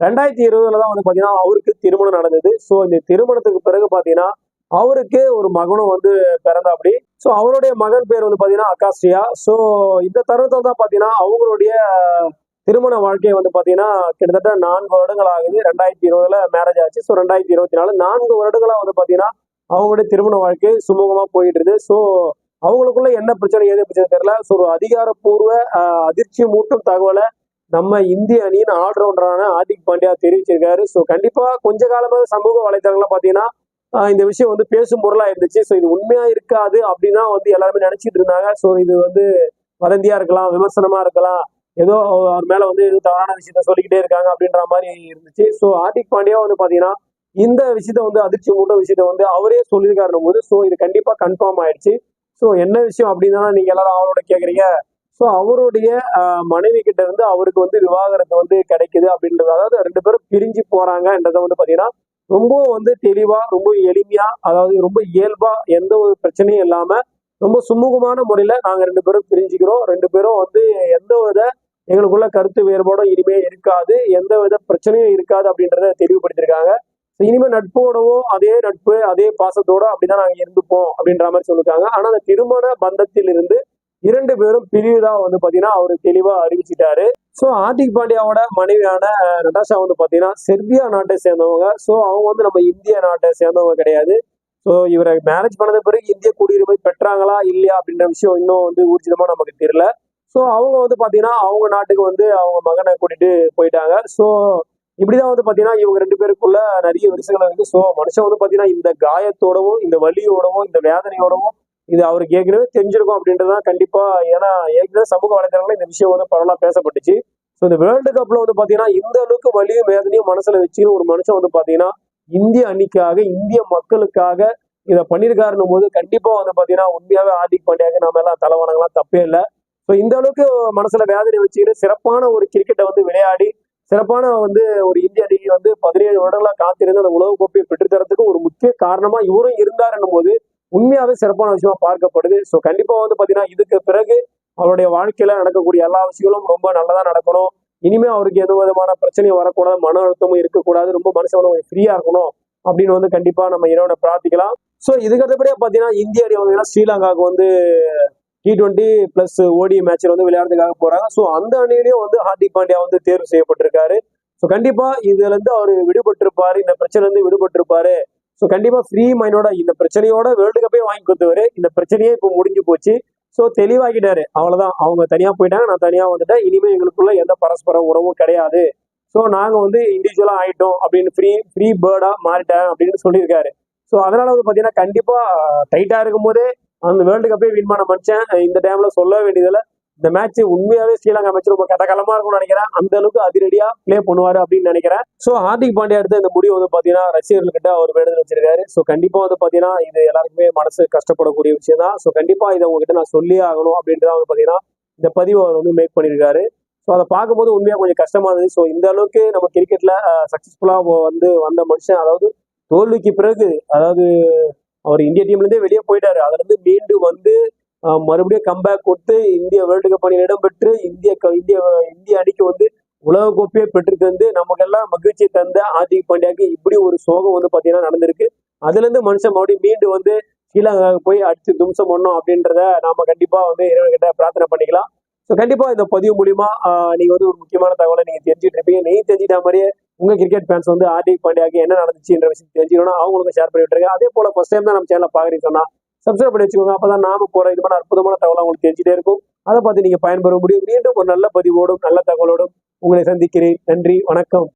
ரெண்டாயிரத்தி இருபதுல தான் வந்து பாத்தீங்கன்னா அவருக்கு திருமணம் நடந்தது. ஸோ இந்த திருமணத்துக்கு பிறகு பாத்தீங்கன்னா அவருக்கு ஒரு மகனும் வந்து பிறந்தாப்படி ஸோ அவருடைய மகன் பேர் வந்து பாத்தீங்கன்னா அகாஸ்டியா. ஸோ இந்த தருணத்தில் தான் பாத்தீங்கன்னா அவங்களுடைய திருமண வாழ்க்கை வந்து பாத்தீங்கன்னா கிட்டத்தட்ட நான்கு வருடங்கள் ஆகுது. ரெண்டாயிரத்தி இருபதுல மேரேஜ் ஆச்சு. ஸோ ரெண்டாயிரத்தி இருபத்தி நாலு நான்கு வருடங்களா வந்து பாத்தீங்கன்னா அவங்களுடைய திருமண வாழ்க்கை சுமூகமா போயிட்டு இருக்கு ஸோ அவங்களுக்குள்ள என்ன பிரச்சனை ஏது பிரச்சனை தெரியல. ஸோ ஒரு அதிகாரப்பூர்வ அதிர்ச்சி மூட்டும் தகவலை நம்ம இந்திய அணியின் ஆல்ரவுண்டரான ஹார்திக் பாண்டியா தெரிவிச்சிருக்காரு. ஸோ கண்டிப்பா கொஞ்ச காலமாக சமூக வலைதளங்களில் பார்த்தீங்கன்னா இந்த விஷயம் வந்து பேசும் பொருளா இருந்துச்சு. ஸோ இது உண்மையா இருக்காது அப்படின்னா வந்து எல்லாருமே நினைச்சிட்டு இருந்தாங்க. ஸோ இது வந்து வதந்தியா இருக்கலாம் விமர்சனமா இருக்கலாம். ஏதோ அவர் மேல வந்து ஏதோ தவறான விஷயத்த சொல்லிக்கிட்டே இருக்காங்க அப்படின்ற மாதிரி இருந்துச்சு. ஸோ ஹார்திக் பாண்டியா வந்து பாத்தீங்கன்னா இந்த விஷயத்த வந்து அதிர்ச்சி மூட்டும் விஷயத்த வந்து அவரே சொல்லியிருக்காருன்னும் போது ஸோ இது கண்டிப்பா கன்ஃபார்ம் ஆயிடுச்சு. ஸோ என்ன விஷயம் அப்படின்னா நீங்க எல்லாரும் அவரோட கேக்குறீங்க. ஸோ அவருடைய மனைவி கிட்ட இருந்து அவருக்கு வந்து விவாகரத்து வந்து கிடைக்குது அப்படின்றது அதாவது ரெண்டு பேரும் பிரிஞ்சு போறாங்கன்றதை வந்து பாத்தீங்கன்னா ரொம்ப வந்து தெளிவா ரொம்ப எளிமையா அதாவது ரொம்ப இயல்பா எந்த ஒரு பிரச்சனையும் இல்லாம ரொம்ப சுமூகமான முறையில நாங்க ரெண்டு பேரும் பிரிஞ்சுக்கிறோம். ரெண்டு பேரும் வந்து எந்த வித எங்களுக்குள்ள கருத்து வேறுபாடும் இனிமே இருக்காது. எந்த வித பிரச்சனையும் இருக்காது அப்படின்றத தெளிவுபடுத்திருக்காங்க இனிமே நட்போடவோ அதே நட்பு அதே பாசத்தோட அப்படிதான் நாங்க இருந்துப்போம் அப்படின்ற மாதிரி சொல்லிருக்காங்க ஆனா அந்த திருமண பந்தத்தில் இருந்து இரண்டு பேரும் பிரிவுதா வந்து பாத்தீங்கன்னா அவர் தெளிவா அறிவிச்சிட்டாரு. சோ ஹார்திக் பாண்டியாவோட மனைவியான நட்டாஷா வந்து பாத்தீங்கன்னா செர்பியா நாட்டை சேர்ந்தவங்க. சோ அவங்க வந்து நம்ம இந்திய நாட்டை சேர்ந்தவங்க கிடையாது. சோ இவரை மேரேஜ் பண்ணது பிறகு இந்திய குடியுரிமை பெற்றாங்களா இல்லையா அப்படின்ற விஷயம் இன்னும் வந்து ஊர்ஜிதமா நமக்கு தெரியல. சோ அவங்க வந்து பாத்தீங்கன்னா அவங்க நாட்டுக்கு வந்து அவங்க மகனை கூட்டிட்டு போயிட்டாங்க. சோ இப்படிதான் வந்து பாத்தீங்கன்னா இவங்க ரெண்டு பேருக்குள்ள நிறைய விரிசல்கள் இருக்கு. சோ மனுஷன் வந்து பாத்தீங்கன்னா இந்த காயத்தோடவும் இந்த வலியோடவும் இந்த வேதனையோடவும் இது அவருக்கு ஏற்கனவே தெரிஞ்சிருக்கும் அப்படின்றதுதான் கண்டிப்பா. ஏன்னா ஏற்கனவே சமூக வலைதளங்கள்ல இந்த விஷயம் வந்து பரவலா பேசப்பட்டுச்சு. ஸோ இந்த வேர்ல்டு கப்ல வந்து பாத்தீங்கன்னா இந்த அளவுக்கு வலியும் வேதனையும் மனசுல வச்சு ஒரு மனுஷன் வந்து பாத்தீங்கன்னா இந்திய அணிக்காக இந்திய மக்களுக்காக இதை பண்ணியிருக்காருன்னும் போது கண்டிப்பா வந்து பாத்தீங்கன்னா உண்மையாவே ஹார்திக் பாண்டியாக்கு நாம எல்லாம் தலைவணங்கலாம் தப்பே இல்லை. ஸோ இந்த அளவுக்கு மனசுல வேதனை வச்சுக்கிட்டு சிறப்பான ஒரு கிரிக்கெட்டை வந்து விளையாடி சிறப்பான வந்து ஒரு இந்திய அணிக்கு வந்து பதினேழு வருடங்களா காத்திருந்து அந்த உலக கோப்பையை பெற்றுத்தரத்துக்கு ஒரு முக்கிய காரணமா இவரும் இருந்தாருன்னும் போது உண்மையாவே சிறப்பான விஷயமா பார்க்கப்படுது. ஸோ கண்டிப்பா வந்து பாத்தீங்கன்னா இதுக்கு பிறகு அவருடைய வாழ்க்கையில நடக்கக்கூடிய எல்லா விஷயங்களும் ரொம்ப நல்லதா நடக்கணும். இனிமே அவருக்கு எந்த விதமான பிரச்சனையும் வரக்கூடாது மன அழுத்தமும் இருக்கக்கூடாது. ரொம்ப மனுஷன் வந்து ஃப்ரீயா இருக்கணும் அப்படின்னு வந்து கண்டிப்பா நம்ம இறைவனை பிரார்த்திக்கலாம். ஸோ இதுக்கு அடுத்தபடியா பாத்தீங்கன்னா இந்திய அணி வந்து ஸ்ரீலங்காவுக்கு வந்து டி டுவெண்ட்டி பிளஸ் ஓடி மேட்ச்சில் வந்து விளையாடுறதுக்காக போறாங்க. ஸோ அந்த அணியிலையும் வந்து ஹார்திக் பாண்டியா வந்து தேர்வு செய்யப்பட்டிருக்காரு. ஸோ கண்டிப்பா இதுல இருந்து அவர் விடுபட்டிருப்பாரு. இந்த பிரச்சனை இருந்து விடுபட்டிருப்பாரு. ஸோ கண்டிப்பாக ஃப்ரீ மைண்டோட இந்த பிரச்சனையோட வேர்ல்டு கப்பே வாங்கி கொடுத்தவர். இந்த பிரச்சனையே இப்போ முடிஞ்சு போச்சு. ஸோ தெளிவாகிட்டாரு அவ்வளோதான் அவங்க தனியாக போயிட்டாங்க. நான் தனியாக வந்துட்டேன். இனிமேல் எங்களுக்குள்ள எந்த பரஸ்பர உறவும் கிடையாது. ஸோ நாங்கள் வந்து இண்டிவிஜுவலாக ஆகிட்டோம் அப்படின்னு ஃப்ரீ ஃப்ரீ பேர்டாக மாறிட்டேன் அப்படின்னு சொல்லியிருக்காரு. ஸோ அதனால வந்து பார்த்தீங்கன்னா கண்டிப்பாக டைட்டாக இருக்கும் போதே அந்த வேர்ல்டு கப்பே வின் பண்ண மனுஷன் இந்த டைமில் சொல்ல வேண்டியதில்லை இந்த மேட்ச் உண்மையாவே ஸ்ரீலங்கா மேட்ச் ரொம்ப கட்டகாலமா இருக்கும்னு நினைக்கிறேன். அந்த அளவுக்கு அதிரடியா ப்ளே பண்ணுவாரு அப்படின்னு நினைக்கிறேன். ஸோ ஹார்திக் பாண்டியா எடுத்த இந்த முடிவு வந்து பாத்தீங்கன்னா ரசிகர்கள்கிட்ட அவர் வேண்டுதல் வச்சிருக்காரு. ஸோ கண்டிப்பா வந்து பாத்தீங்கன்னா இது எல்லாருக்குமே மனசு கஷ்டப்படக்கூடிய விஷயம் தான் ஸோ கண்டிப்பா இதை உங்ககிட்ட நான் சொல்லியே ஆகணும் அப்படின்றத வந்து பாத்தீங்கன்னா இந்த பதிவு அவர் வந்து மேக் பண்ணியிருக்காரு. ஸோ அதை பார்க்கும்போது உண்மையாக கொஞ்சம் கஷ்டமா இருந்தது. ஸோ இந்த அளவுக்கு நம்ம கிரிக்கெட்ல சக்ஸஸ்ஃபுல்லாக வந்து வந்த மனுஷன் அதாவது தோல்விக்கு பிறகு அதாவது அவர் இந்திய டீம்ல இருந்தே வெளியே போயிட்டாரு. அதுல இருந்து மீண்டு வந்து மறுபடியும் கம்பேக் கொடுத்து இந்திய வேர்ல்டு கப் அணியில் இடம்பெற்று இந்திய க- இந்திய இந்திய அணிக்கு வந்து உலக கோப்பையை பெற்று தந்து நமக்கெல்லாம் மகிழ்ச்சி தந்த ஹார்திக் பாண்டியாக்கு இப்படி ஒரு சோகம் வந்து பாத்தீங்கன்னா நடந்திருக்கு. அதுல இருந்து மனுஷன் மறுபடியும் மீண்டு வந்து ஸ்ரீலங்காவுக்கு போய் அடிச்சு தும்சம் பண்ணோம் அப்படின்றத நாம கண்டிப்பா வந்து இறைவன்கிட்ட பிரார்த்தனை பண்ணிக்கலாம். ஸோ கண்டிப்பா இந்த பதிவு மூலியமா நீங்க வந்து ஒரு முக்கியமான தகவலை நீங்க தெரிஞ்சுட்டு இருப்பீங்க. நீ தெரிஞ்சிட்ட மாதிரியே உங்க கிரிக்கெட் ஃபேன்ஸ் வந்து ஆர்டிக் பாண்டியாக்கு என்ன நடந்துச்சுன்ற விஷயம் தெரிஞ்சுக்கணும் அவங்களுக்கு ஷேர் பண்ணி இருக்காங்க அதே போல ஃபர்ஸ்ட் டைம் தான் நம்ம சேனலை பாக்குறீங்க சொன்னா சப்ஸ்கிரைப் பண்ணி வச்சுக்கோங்க. அப்பதான் நாம போற இது மாதிரி அற்புதமான தகவல் உங்களுக்கு தெரிஞ்சுட்டே இருக்கும். அதை பார்த்து நீங்க பயன்பெற முடியும். மீண்டும் ஒரு நல்ல பதிவோடும் நல்ல தகவலோடும் உங்களை சந்திக்கிறேன். நன்றி. வணக்கம்.